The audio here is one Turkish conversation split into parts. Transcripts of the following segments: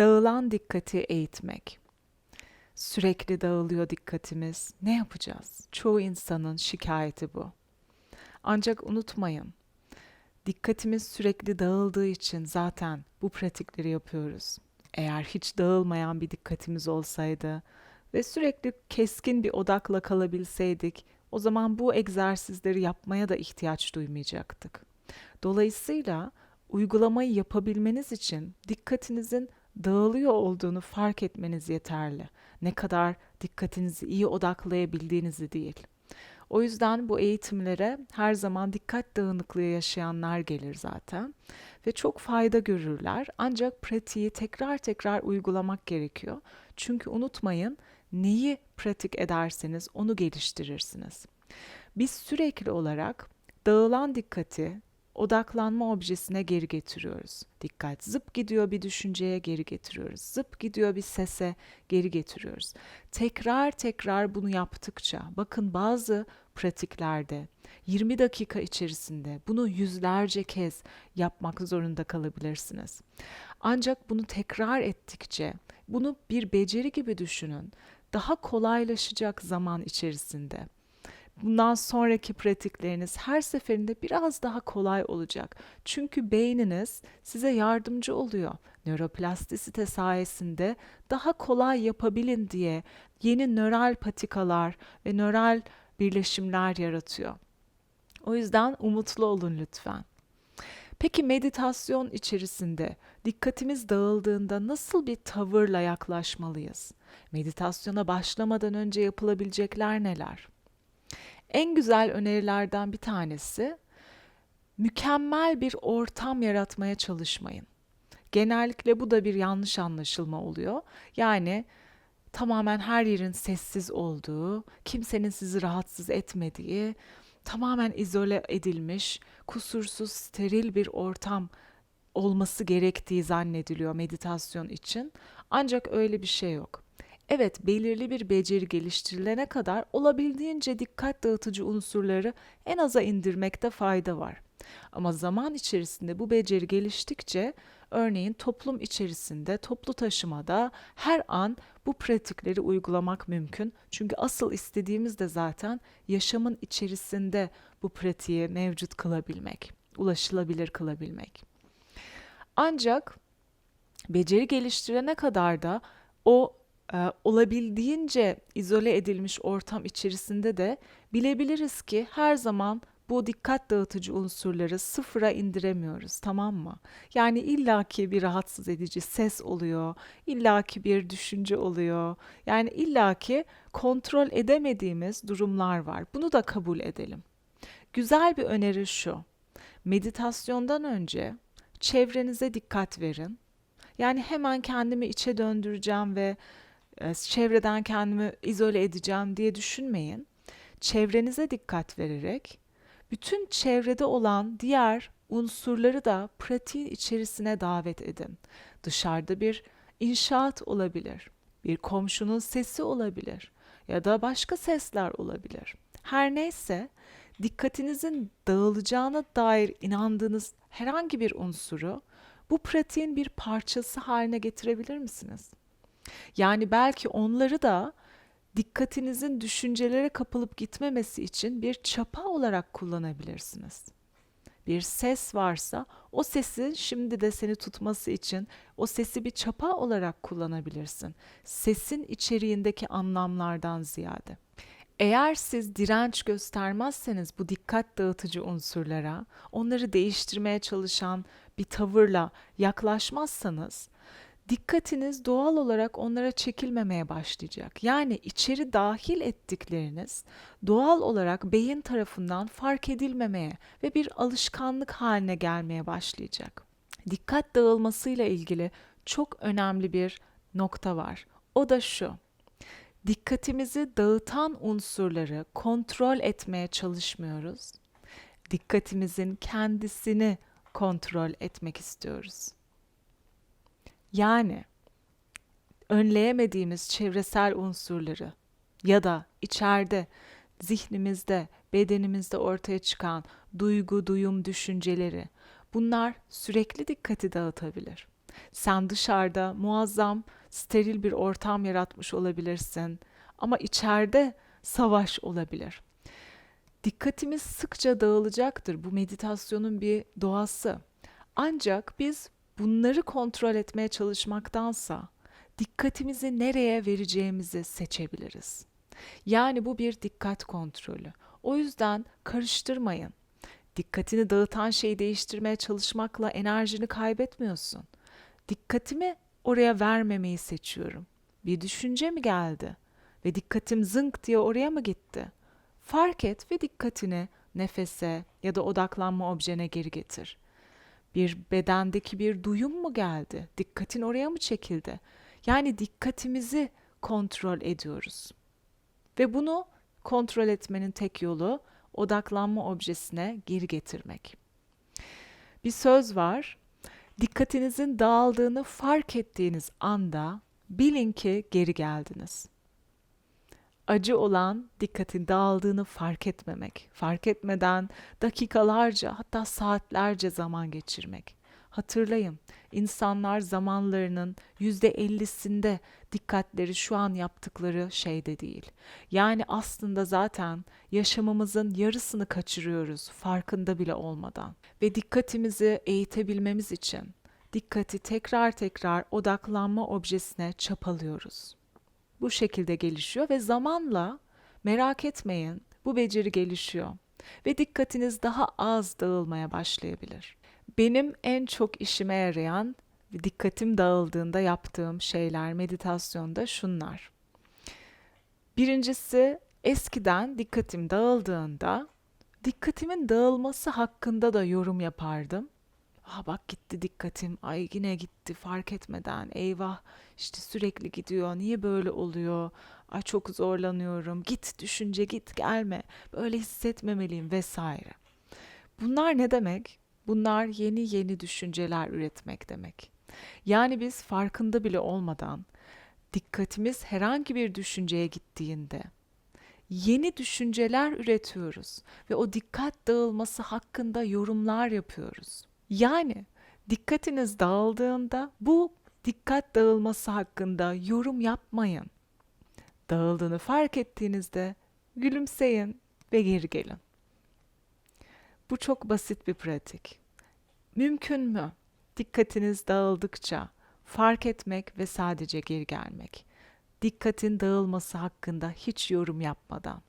Dağılan dikkati eğitmek. Sürekli dağılıyor dikkatimiz. Ne yapacağız? Çoğu insanın şikayeti bu. Ancak unutmayın, dikkatimiz sürekli dağıldığı için zaten bu pratikleri yapıyoruz. Eğer hiç dağılmayan bir dikkatimiz olsaydı ve sürekli keskin bir odakla kalabilseydik, o zaman bu egzersizleri yapmaya da ihtiyaç duymayacaktık. Dolayısıyla uygulamayı yapabilmeniz için dikkatinizin dağılıyor olduğunu fark etmeniz yeterli. Ne kadar dikkatinizi iyi odaklayabildiğinizi değil. O yüzden bu eğitimlere her zaman dikkat dağınıklığı yaşayanlar gelir zaten ve çok fayda görürler. Ancak pratiği tekrar tekrar uygulamak gerekiyor. Çünkü unutmayın neyi pratik ederseniz onu geliştirirsiniz. Biz sürekli olarak dağılan dikkati odaklanma objesine geri getiriyoruz. Dikkat zıp gidiyor bir düşünceye geri getiriyoruz. Zıp gidiyor bir sese geri getiriyoruz. Tekrar tekrar bunu yaptıkça bakın bazı pratiklerde 20 dakika içerisinde bunu yüzlerce kez yapmak zorunda kalabilirsiniz. Ancak bunu tekrar ettikçe bunu bir beceri gibi düşünün. Daha kolaylaşacak zaman içerisinde bundan sonraki pratikleriniz her seferinde biraz daha kolay olacak. Çünkü beyniniz size yardımcı oluyor. Nöroplastisite sayesinde daha kolay yapabilin diye yeni nöral patikalar ve nöral birleşimler yaratıyor. O yüzden umutlu olun lütfen. Peki meditasyon içerisinde dikkatimiz dağıldığında nasıl bir tavırla yaklaşmalıyız? Meditasyona başlamadan önce yapılabilecekler neler? En güzel önerilerden bir tanesi mükemmel bir ortam yaratmaya çalışmayın. Genellikle bu da bir yanlış anlaşılma oluyor. Yani tamamen her yerin sessiz olduğu, kimsenin sizi rahatsız etmediği, tamamen izole edilmiş, kusursuz, steril bir ortam olması gerektiği zannediliyor meditasyon için. Ancak öyle bir şey yok. Evet, belirli bir beceri geliştirilene kadar olabildiğince dikkat dağıtıcı unsurları en aza indirmekte fayda var. Ama zaman içerisinde bu beceri geliştikçe örneğin toplum içerisinde, toplu taşımada her an bu pratikleri uygulamak mümkün. Çünkü asıl istediğimiz de zaten yaşamın içerisinde bu pratiği mevcut kılabilmek, ulaşılabilir kılabilmek. Ancak beceri geliştirene kadar da o olabildiğince izole edilmiş ortam içerisinde de bilebiliriz ki her zaman bu dikkat dağıtıcı unsurları sıfıra indiremiyoruz tamam mı? Yani illaki bir rahatsız edici ses oluyor, illaki bir düşünce oluyor. Yani illaki kontrol edemediğimiz durumlar var. Bunu da kabul edelim. Güzel bir öneri şu. Meditasyondan önce çevrenize dikkat verin. Yani hemen kendimi içe döndüreceğim ve çevreden kendimi izole edeceğim diye düşünmeyin. Çevrenize dikkat vererek bütün çevrede olan diğer unsurları da pratiğin içerisine davet edin. Dışarıda bir inşaat olabilir, bir komşunun sesi olabilir ya da başka sesler olabilir. Her neyse dikkatinizin dağılacağına dair inandığınız herhangi bir unsuru bu pratiğin bir parçası haline getirebilir misiniz? Yani belki onları da dikkatinizin düşüncelere kapılıp gitmemesi için bir çapa olarak kullanabilirsiniz. Bir ses varsa o sesi şimdi de seni tutması için o sesi bir çapa olarak kullanabilirsin. Sesin içeriğindeki anlamlardan ziyade. Eğer siz direnç göstermezseniz bu dikkat dağıtıcı unsurlara, onları değiştirmeye çalışan bir tavırla yaklaşmazsanız dikkatiniz doğal olarak onlara çekilmemeye başlayacak. Yani içeri dahil ettikleriniz doğal olarak beyin tarafından fark edilmemeye ve bir alışkanlık haline gelmeye başlayacak. Dikkat dağılmasıyla ilgili çok önemli bir nokta var. O da şu. Dikkatimizi dağıtan unsurları kontrol etmeye çalışmıyoruz. Dikkatimizin kendisini kontrol etmek istiyoruz. Yani önleyemediğimiz çevresel unsurları ya da içeride zihnimizde, bedenimizde ortaya çıkan duygu, duyum, düşünceleri bunlar sürekli dikkati dağıtabilir. Sen dışarıda muazzam steril bir ortam yaratmış olabilirsin ama içeride savaş olabilir. Dikkatimiz sıkça dağılacaktır. Bu meditasyonun bir doğası. Ancak biz bunları kontrol etmeye çalışmaktansa dikkatimizi nereye vereceğimizi seçebiliriz. Yani bu bir dikkat kontrolü. O yüzden karıştırmayın. Dikkatini dağıtan şeyi değiştirmeye çalışmakla enerjini kaybetmiyorsun. Dikkatimi oraya vermemeyi seçiyorum. Bir düşünce mi geldi ve dikkatim zınk diye oraya mı gitti? Fark et ve dikkatini nefese ya da odaklanma objene geri getir. Bir bedendeki bir duyum mu geldi? Dikkatin oraya mı çekildi? Yani dikkatimizi kontrol ediyoruz. Ve bunu kontrol etmenin tek yolu odaklanma objesine geri getirmek. Bir söz var. Dikkatinizin dağıldığını fark ettiğiniz anda bilin ki geri geldiniz. Acı olan dikkatin dağıldığını fark etmemek, fark etmeden dakikalarca hatta saatlerce zaman geçirmek. Hatırlayın, insanlar zamanlarının yüzde ellisinde dikkatleri şu an yaptıkları şeyde değil. Yani aslında zaten yaşamımızın yarısını kaçırıyoruz farkında bile olmadan. Ve dikkatimizi eğitebilmemiz için dikkati tekrar tekrar odaklanma objesine çapalıyoruz. Bu şekilde gelişiyor ve zamanla merak etmeyin bu beceri gelişiyor ve dikkatiniz daha az dağılmaya başlayabilir. Benim en çok işime yarayan dikkatim dağıldığında yaptığım şeyler meditasyonda şunlar. Birincisi eskiden dikkatim dağıldığında dikkatimin dağılması hakkında da yorum yapardım. Ah bak gitti dikkatim, ay yine gitti fark etmeden, eyvah işte sürekli gidiyor, niye böyle oluyor, ay çok zorlanıyorum, git düşünce git gelme, böyle hissetmemeliyim vesaire. Bunlar ne demek? Bunlar yeni yeni düşünceler üretmek demek. Yani biz farkında bile olmadan dikkatimiz herhangi bir düşünceye gittiğinde yeni düşünceler üretiyoruz ve o dikkat dağılması hakkında yorumlar yapıyoruz. Yani dikkatiniz dağıldığında bu dikkat dağılması hakkında yorum yapmayın. Dağıldığını fark ettiğinizde gülümseyin ve geri gelin. Bu çok basit bir pratik. Mümkün mü? Dikkatiniz dağıldıkça fark etmek ve sadece geri gelmek. Dikkatin dağılması hakkında hiç yorum yapmadan.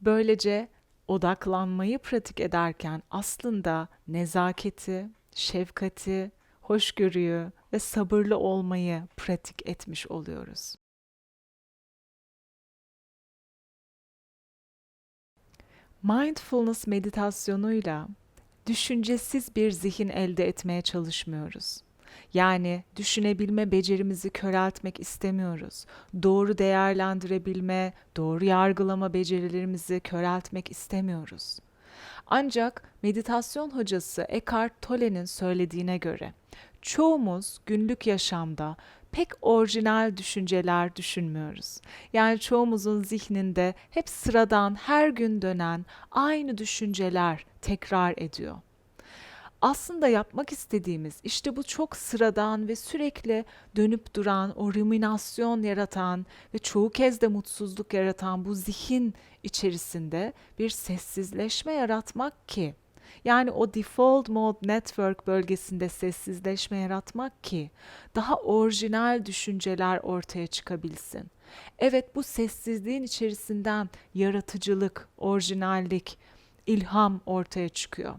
Böylece odaklanmayı pratik ederken aslında nezaketi, şefkati, hoşgörüyü ve sabırlı olmayı pratik etmiş oluyoruz. Mindfulness meditasyonuyla düşüncesiz bir zihin elde etmeye çalışmıyoruz. Yani düşünebilme becerimizi köreltmek istemiyoruz. Doğru değerlendirebilme, doğru yargılama becerilerimizi köreltmek istemiyoruz. Ancak meditasyon hocası Eckhart Tolle'nin söylediğine göre çoğumuz günlük yaşamda pek orijinal düşünceler düşünmüyoruz. Yani çoğumuzun zihninde hep sıradan her gün dönen aynı düşünceler tekrar ediyor. Aslında yapmak istediğimiz işte bu çok sıradan ve sürekli dönüp duran, o ruminasyon yaratan ve çoğu kez de mutsuzluk yaratan bu zihin içerisinde bir sessizleşme yaratmak ki yani o default mode network bölgesinde sessizleşme yaratmak ki daha orijinal düşünceler ortaya çıkabilsin. Evet bu sessizliğin içerisinden yaratıcılık, orijinallik, ilham ortaya çıkıyor.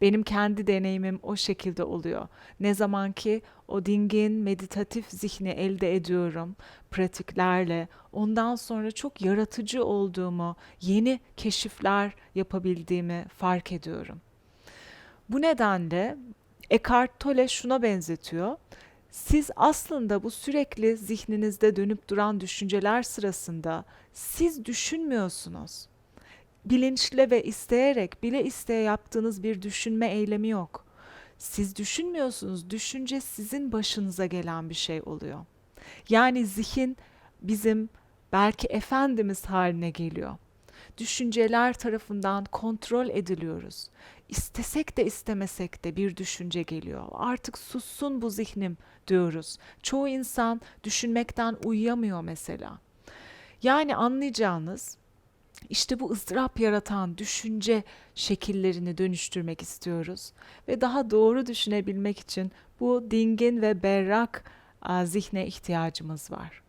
Benim kendi deneyimim o şekilde oluyor. Ne zaman ki o dingin, meditatif zihni elde ediyorum pratiklerle, ondan sonra çok yaratıcı olduğumu, yeni keşifler yapabildiğimi fark ediyorum. Bu nedenle Eckhart Tolle şuna benzetiyor. Siz aslında bu sürekli zihninizde dönüp duran düşünceler sırasında siz düşünmüyorsunuz bilinçle ve isteyerek bile isteye yaptığınız bir düşünme eylemi yok. Siz düşünmüyorsunuz, düşünce sizin başınıza gelen bir şey oluyor. Yani zihin bizim belki efendimiz haline geliyor. Düşünceler tarafından kontrol ediliyoruz. İstesek de istemesek de bir düşünce geliyor. Artık sussun bu zihnim diyoruz. Çoğu insan düşünmekten uyuyamıyor mesela. Yani anlayacağınız işte bu ızdırap yaratan düşünce şekillerini dönüştürmek istiyoruz ve daha doğru düşünebilmek için bu dingin ve berrak zihne ihtiyacımız var.